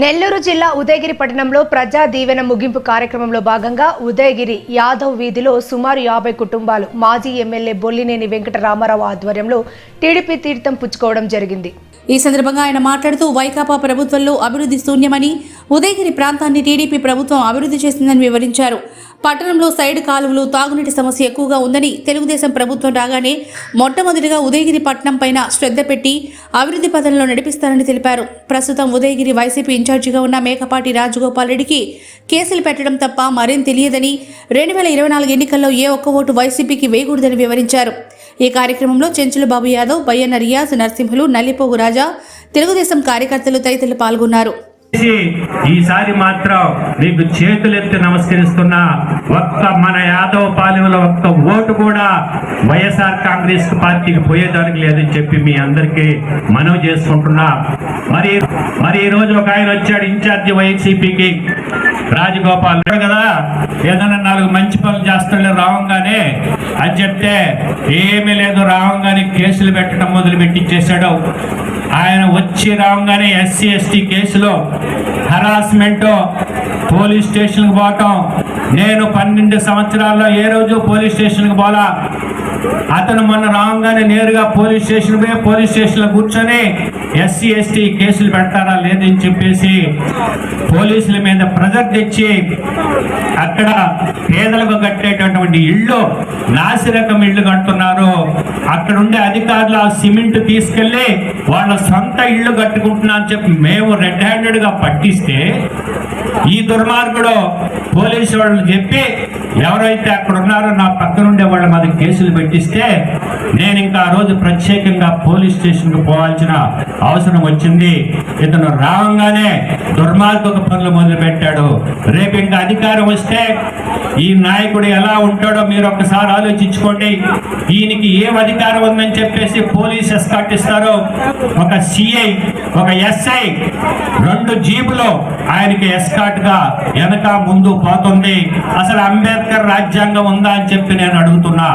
నెల్లూరు జిల్లా ఉదయగిరి పట్టణంలో ప్రజా దీవెన ముగింపు కార్యక్రమంలో భాగంగా ఉదయగిరి యాదవ్ వీధిలో సుమారు యాభై కుటుంబాలు మాజీ ఎమ్మెల్యే బొల్లినేని వెంకటరామారావు ఆధ్వర్యంలో టీడీపీ తీర్థం పుచ్చుకోవడం జరిగింది. ఈ సందర్భంగా ఆయన మాట్లాడుతూ వైకాపా ప్రభుత్వంలో అభివృద్ధి శూన్యమని ఉదయగిరి ప్రాంతాన్ని టీడీపీ ప్రభుత్వం అభివృద్ధి చేసిందని వివరించారు. పట్టణంలో సైడ్ కాలువలు తాగునీటి సమస్య ఎక్కువగా ఉందని తెలుగుదేశం ప్రభుత్వం రాగానే మొట్టమొదటిగా ఉదయగిరి పట్టణం పైన శ్రద్ధ పెట్టి అభివృద్ధి పథంలో నడిపిస్తారని తెలిపారు. ప్రస్తుతం ఉదయగిరి వైసీపీ ఇన్ఛార్జిగా ఉన్న మేకపాటి రాజగోపాల్ రెడ్డికి కేసులు పెట్టడం తప్ప మరేం తెలియదని రెండు వేల ఇరవై నాలుగు ఎన్నికల్లో ఏ ఒక్క ఓటు వైసీపీకి వేయకూడదని వివరించారు. ఈ కార్యక్రమంలో చెంచుల బాబు యాదవ్ బయ్యన్న రియాజ్ నరసింహులు నల్లిపోగు రాజా తెలుగుదేశం కార్యకర్తలు తదితరులు పాల్గొన్నారు. ఈసారి మాత్రం మీకు చేతులెత్తి నమస్కరిస్తున్నా ఒక్క మన యాదవ పాలెంలో ఒక్క ఓటు కూడా వైఎస్ఆర్ కాంగ్రెస్ పార్టీకి పోయేదానికి లేదని చెప్పి మీ అందరికీ మనవి చేసుకుంటున్నా. మరి మరి ఈరోజు ఒక ఆయన వచ్చాడు ఇన్ఛార్జి వైసీపీకి రాజగోపాల్ కదా ఏదైనా నాలుగు మంచి పనులు చేస్తాడు రావంగానే అని చెప్తే ఏమీ లేదు రావంగానే కేసులు పెట్టడం మొదలు పెట్టించేశాడు ఆయన వచ్చి రాగానే ఎస్సీ ఎస్టీ కేసులో హరాస్మెంట్ పోలీస్ స్టేషన్కి పోవటం. నేను పన్నెండు సంవత్సరాల్లో ఏ రోజు పోలీస్ స్టేషన్కి పోలా? అతను మొన్న రావంగానే నేరుగా పోలీస్ స్టేషన్ పోయి పోలీస్ స్టేషన్లో కూర్చొని ఎస్సీ ఎస్టీ కేసులు పెడతారా లేదని చెప్పేసి పోలీసుల మీద ప్రెజర్ తెచ్చి అక్కడ పేదలకు కట్టేటటువంటి ఇళ్ళు నాసిరకం ఇళ్ళు కడుతున్నారు. అక్కడ ఉండే అధికారులు ఆ సిమెంట్ తీసుకెళ్ళి వాళ్ళ సొంత ఇళ్ళు కట్టుకుంటున్నా అని చెప్పి మేము రెడ్ హ్యాండెడ్గా పట్టిస్తే ఈ దుర్మార్గుడు పోలీసు వాళ్ళు చెప్పి ఎవరైతే అక్కడ ఉన్నారో నా పక్కన ఉండే వాళ్ళ మీద కేసులు పెట్టిస్తే నేను ఇంకా ఆ రోజు ప్రత్యేకంగా పోలీస్ స్టేషన్కి పోవాల్సిన అవసరం వచ్చింది. ఇతను రావంగానే దుర్మార్గక పనులు మొదలుపెట్టాడు. రేపు ఇంకా అధికారం వస్తే ఈ నాయకుడు ఎలా ఉంటాడో మీరు ఒక్కసారి ఆలోచించుకోండి. ఈయనకి ఏం అధికారం ఉందని చెప్పేసి పోలీస్ ఎస్కాట్ ఇస్తారు ఒక సిఐ ఒక ఎస్ఐ రెండు జీపులు ఆయనకి ఎస్కాట్గా వెనక ముందు పోతుంది. అసలు అంబేద్కర్ రాజ్యాంగం ఉందా అని చెప్పి నేను అడుగుతున్నా.